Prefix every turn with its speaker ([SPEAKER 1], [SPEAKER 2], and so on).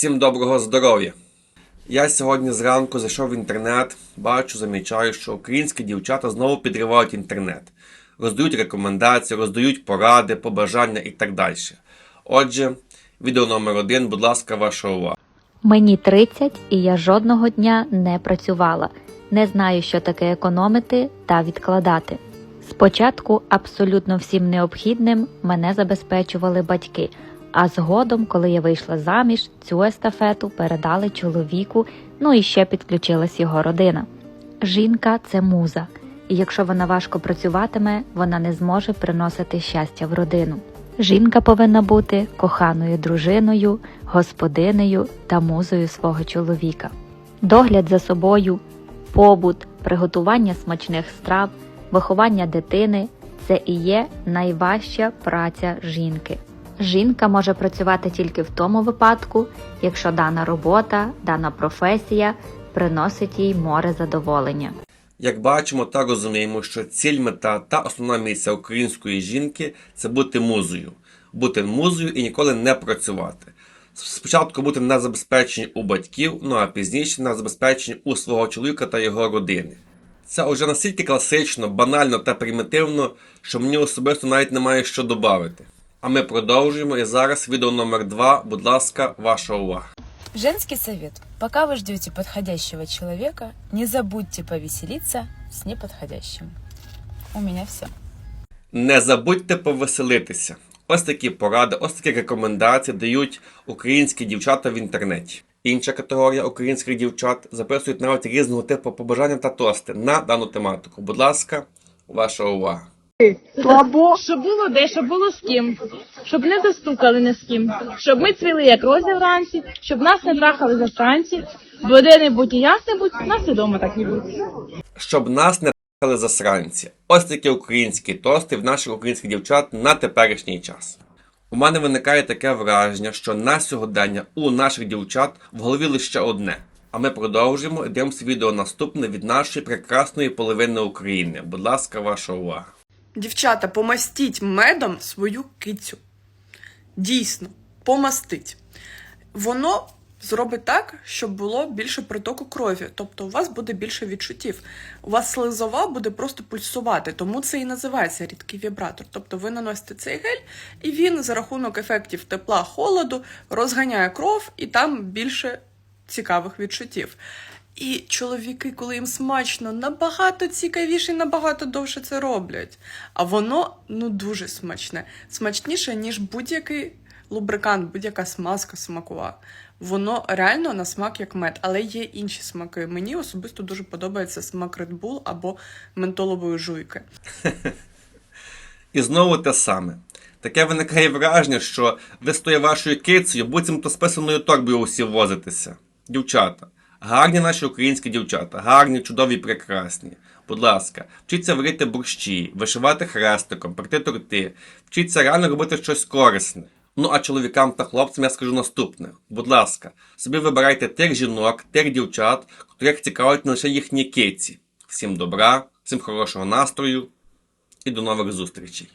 [SPEAKER 1] Всім доброго здоров'я! Я сьогодні зранку зайшов в інтернет, бачу, замічаю, що українські дівчата знову підривають інтернет, роздають рекомендації, роздають поради, побажання і так далі. Отже, відео номер один, будь ласка, ваша увага.
[SPEAKER 2] Мені 30 і я жодного дня не працювала. Не знаю, що таке економити та відкладати. Спочатку абсолютно всім необхідним мене забезпечували батьки, а згодом, коли я вийшла заміж, цю естафету передали чоловіку, ну і ще підключилась його родина. Жінка це муза, і якщо вона важко працюватиме, вона не зможе приносити щастя в родину. Жінка повинна бути коханою дружиною, господинею та музою свого чоловіка. Догляд за собою, побут, приготування смачних страв, виховання дитини це і є найважча праця жінки. Жінка може працювати тільки в тому випадку, якщо дана робота, дана професія приносить їй море задоволення.
[SPEAKER 1] Як бачимо та розуміємо, що ціль мета та основна місія української жінки це бути музою. Бути музою і ніколи не працювати. Спочатку бути на забезпеченні у батьків, ну а пізніше на забезпеченні у свого чоловіка та його родини. Це вже настільки класично, банально та примітивно, що мені особисто навіть немає що додати. А ми продовжуємо і зараз відео номер 2 будь ласка, ваша увага.
[SPEAKER 3] Женский совет. Пока вы ждете подходящего человека, не забудьте повеселиться с неподходящим. У меня все.
[SPEAKER 1] Не забудьте повеселитися. Ось такі поради, ось такі рекомендації дають українські дівчата в інтернеті. Інша категорія українських дівчат записують навіть різного типу побажання та тости на дану тематику. Будь ласка, ваша увага.
[SPEAKER 4] Слабо. Щоб було де, щоб було з ким, щоб не застукали ні з ким, щоб ми цвіли як рози вранці, щоб нас не трахали за станці, бо де-небудь і як-небудь, нас і дома так не.
[SPEAKER 1] Щоб нас не т**али засранці. Ось такі українські тости в наших українських дівчат на теперішній час. У мене виникає таке враження, що на сьогодення у наших дівчат в голові лише одне. А ми продовжуємо і дивимося відео наступне від нашої прекрасної половини України. Будь ласка, ваша увага.
[SPEAKER 5] Дівчата, помастіть медом свою кицю. Дійсно, помастить. Воно зробить так, щоб було більше притоку крові. Тобто у вас буде більше відчуттів. У вас слизова буде просто пульсувати, тому це і називається рідкий вібратор. Тобто ви наносите цей гель, і він за рахунок ефектів тепла, холоду розганяє кров, і там більше цікавих відчуттів. І чоловіки, коли їм смачно, набагато цікавіше і набагато довше це роблять. А воно ну дуже смачне. Смачніше, ніж будь-який лубрикант, будь-яка смазка смакова. Воно реально на смак як мед, але є інші смаки. Мені особисто дуже подобається смак Red Bull або ментолової жуйки.
[SPEAKER 1] І знову те саме. Таке виникає враження, що ви з тою вашою кицею буцімто списаною торбою усі возитеся. Дівчата, гарні наші українські дівчата, гарні, чудові, прекрасні. Будь ласка, вчіться варити борщі, вишивати хрестиком, пекти торти, вчіться реально робити щось корисне. Ну а чоловікам та хлопцям я скажу наступне: будь ласка, собі вибирайте тих жінок, тих дівчат, котрих цікавить не лише їхні киці. Всім добра, всім хорошого настрою і до нових зустрічей.